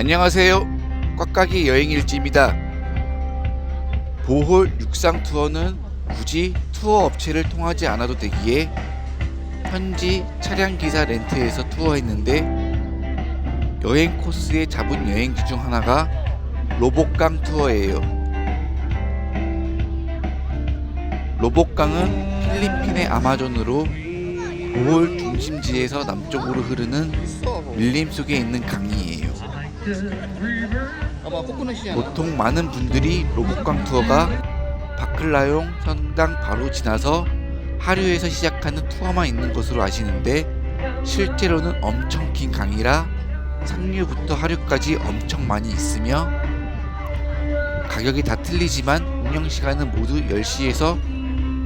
안녕하세요. 꽉까기 여행 일지입니다. 보홀 육상 투어는 굳이 투어 업체를 통하지 않아도 되기에 현지 차량 기사 렌트에서 투어했는데 여행 코스에 잡은 여행지 중 하나가 로복강 투어예요. 로복강은 필리핀의 아마존으로 보홀 중심지에서 남쪽으로 흐르는 밀림 속에 있는 강이에요. 보통 많은 분들이 로복강 투어가 바클라용 선당 바로 지나서 하류에서 시작하는 투어만 있는 것으로 아시는데 실제로는 엄청 긴 강이라 상류부터 하류까지 엄청 많이 있으며 가격이 다 틀리지만 운영 시간은 모두 10시에서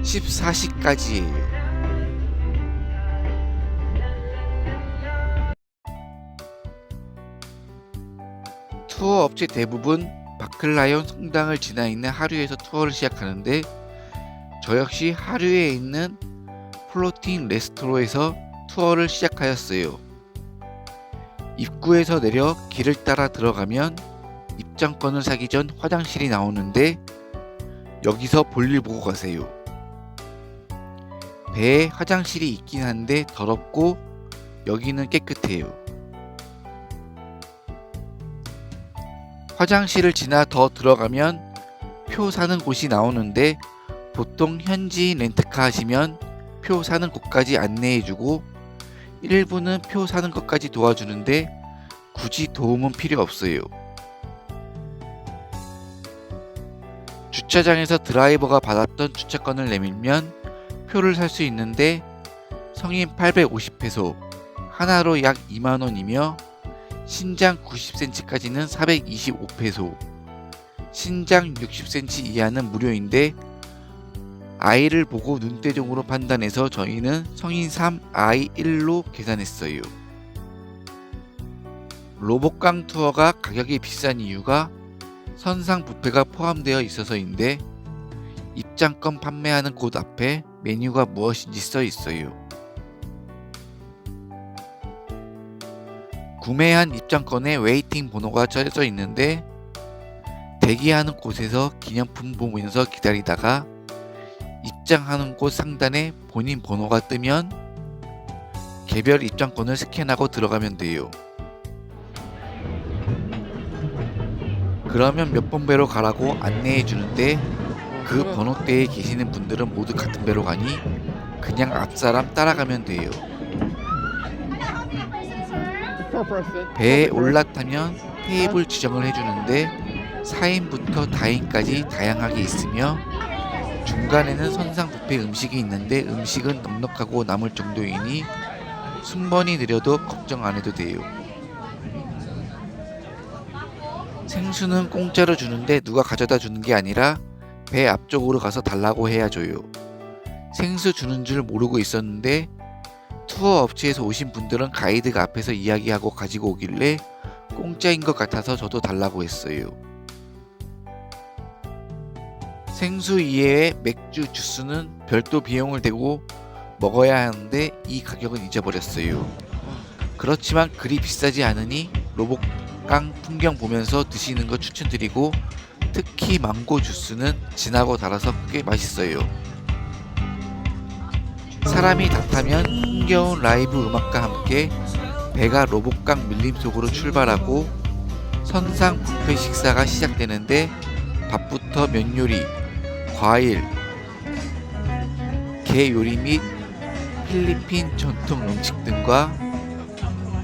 14시까지예요. 투어 업체 대부분 바클라yon 성당을 지나 있는 하류에서 투어를 시작하는데 저 역시 하류에 있는 플로팅 레스토로에서 투어를 시작하였어요. 입구에서 내려 길을 따라 들어가면 입장권을 사기 전 화장실이 나오는데 여기서 볼일 보고 가세요. 배에 화장실이 있긴 한데 더럽고 여기는 깨끗해요. 화장실을 지나 더 들어가면 표 사는 곳이 나오는데 보통 현지인 렌트카 하시면 표 사는 곳까지 안내해주고 일부는 표 사는 것까지 도와주는데 굳이 도움은 필요 없어요. 주차장에서 드라이버가 받았던 주차권을 내밀면 표를 살 수 있는데 성인 850페소 하나로 약 2만원이며 신장 90cm까지는 425페소, 신장 60cm 이하는 무료인데 아이를 보고 눈대중으로 판단해서 저희는 성인 3, 아이 1로 계산했어요. 로복강 투어가 가격이 비싼 이유가 선상 뷔페가 포함되어 있어서인데 입장권 판매하는 곳 앞에 메뉴가 무엇인지 써 있어요. 구매한 입장권에 웨이팅 번호가 쳐져 있는데 대기하는 곳에서 기념품 보면서 기다리다가 입장하는 곳 상단에 본인 번호가 뜨면 개별 입장권을 스캔하고 들어가면 돼요. 그러면 몇 번 배로 가라고 안내해 주는데 그 번호대에 계시는 분들은 모두 같은 배로 가니 그냥 앞사람 따라가면 돼요. 배에 올라타면 테이블 지정을 해주는데 4인부터 다인까지 다양하게 있으며 중간에는 선상 뷔페 음식이 있는데 음식은 넉넉하고 남을 정도이니 순번이 느려도 걱정 안 해도 돼요. 생수는 공짜로 주는데 누가 가져다 주는 게 아니라 배 앞쪽으로 가서 달라고 해야 줘요. 생수 주는 줄 모르고 있었는데 투어 업체에서 오신 분들은 가이드가 앞에서 이야기하고 가지고 오길래 공짜인 것 같아서 저도 달라고 했어요. 생수 이외에 맥주, 주스는 별도 비용을 대고 먹어야 하는데 이 가격은 잊어버렸어요. 그렇지만 그리 비싸지 않으니 로복강 풍경 보면서 드시는 거 추천드리고 특히 망고 주스는 진하고 달아서 꽤 맛있어요. 사람이 다 타면 흥겨운 라이브 음악과 함께 배가 로복강 밀림 속으로 출발하고 선상 뷔페 식사가 시작되는데 밥부터 면 요리, 과일, 게 요리 및 필리핀 전통 음식 등과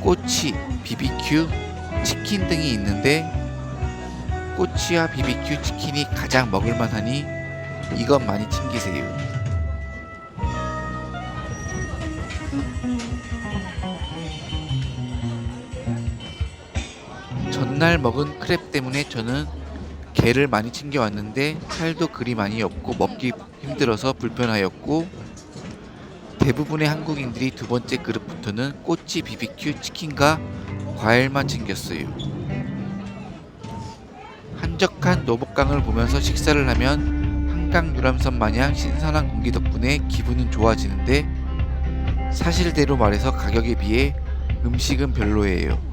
꼬치, 비비큐, 치킨 등이 있는데 꼬치와 비비큐 치킨이 가장 먹을만하니 이것 많이 챙기세요. 전날 먹은 크랩 때문에 저는 게를 많이 챙겨왔는데 살도 그리 많이 없고 먹기 힘들어서 불편하였고 대부분의 한국인들이 두 번째 그릇부터는 꼬치 비비큐 치킨과 과일만 챙겼어요. 한적한 노복강을 보면서 식사를 하면 한강 유람선 마냥 신선한 공기 덕분에 기분은 좋아지는데 사실대로 말해서 가격에 비해 음식은 별로예요.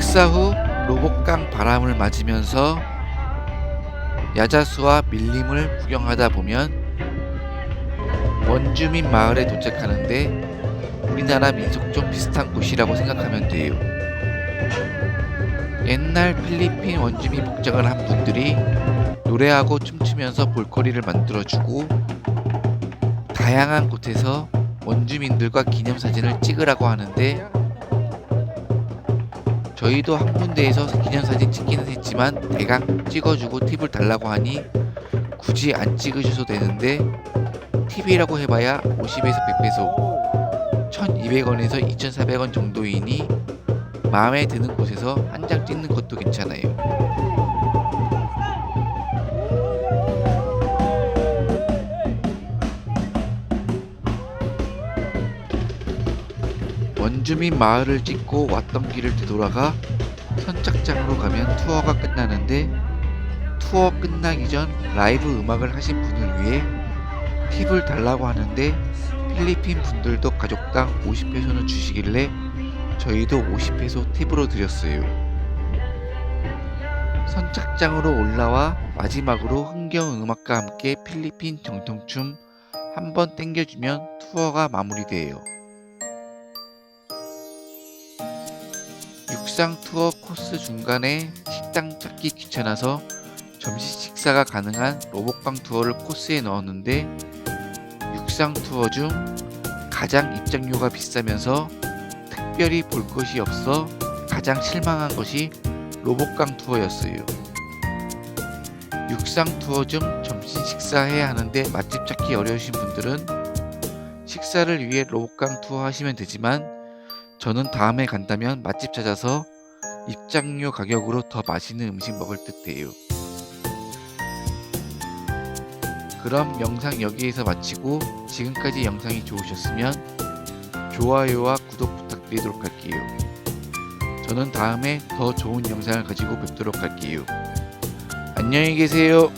식사 후 로봇강 바람을 맞으면서 야자수와 밀림을 구경하다 보면 원주민 마을에 도착하는데 우리나라 민속 좀 비슷한 곳이라고 생각하면 돼요. 옛날 필리핀 원주민 복장을 한 분들이 노래하고 춤추면서 볼거리를 만들어주고 다양한 곳에서 원주민들과 기념사진을 찍으라고 하는데 저희도 한 군데에서 기념사진 찍기는 했지만 대강 찍어주고 팁을 달라고 하니 굳이 안 찍으셔도 되는데 팁이라고 해봐야 50에서 100페소 1200원에서 2400원 정도이니 마음에 드는 곳에서 한 장 찍는 것도 괜찮아요. 원주민 마을을 찍고 왔던 길을 되돌아가 선착장으로 가면 투어가 끝나는데 투어 끝나기 전 라이브 음악을 하신 분을 위해 팁을 달라고 하는데 필리핀 분들도 가족당 50페소는 주시길래 저희도 50페소 팁으로 드렸어요. 선착장으로 올라와 마지막으로 흥겨운 음악과 함께 필리핀 정통춤 한번 땡겨주면 투어가 마무리돼요. 육상 투어 코스 중간에 식당 찾기 귀찮아서 점심 식사가 가능한 로봇방 투어를 코스에 넣었는데 육상 투어 중 가장 입장료가 비싸면서 특별히 볼 것이 없어 가장 실망한 것이 로봇강 투어였어요. 육상 투어 중 점심 식사해야 하는데 맛집 찾기 어려우신 분들은 식사를 위해 로봇강 투어 하시면 되지만 저는 다음에 간다면 맛집 찾아서 입장료 가격으로 더 맛있는 음식 먹을 듯해요. 그럼 영상 여기에서 마치고 지금까지 영상이 좋으셨으면 좋아요와 구독 부탁드리도록 할게요. 저는 다음에 더 좋은 영상을 가지고 뵙도록 할게요. 안녕히 계세요.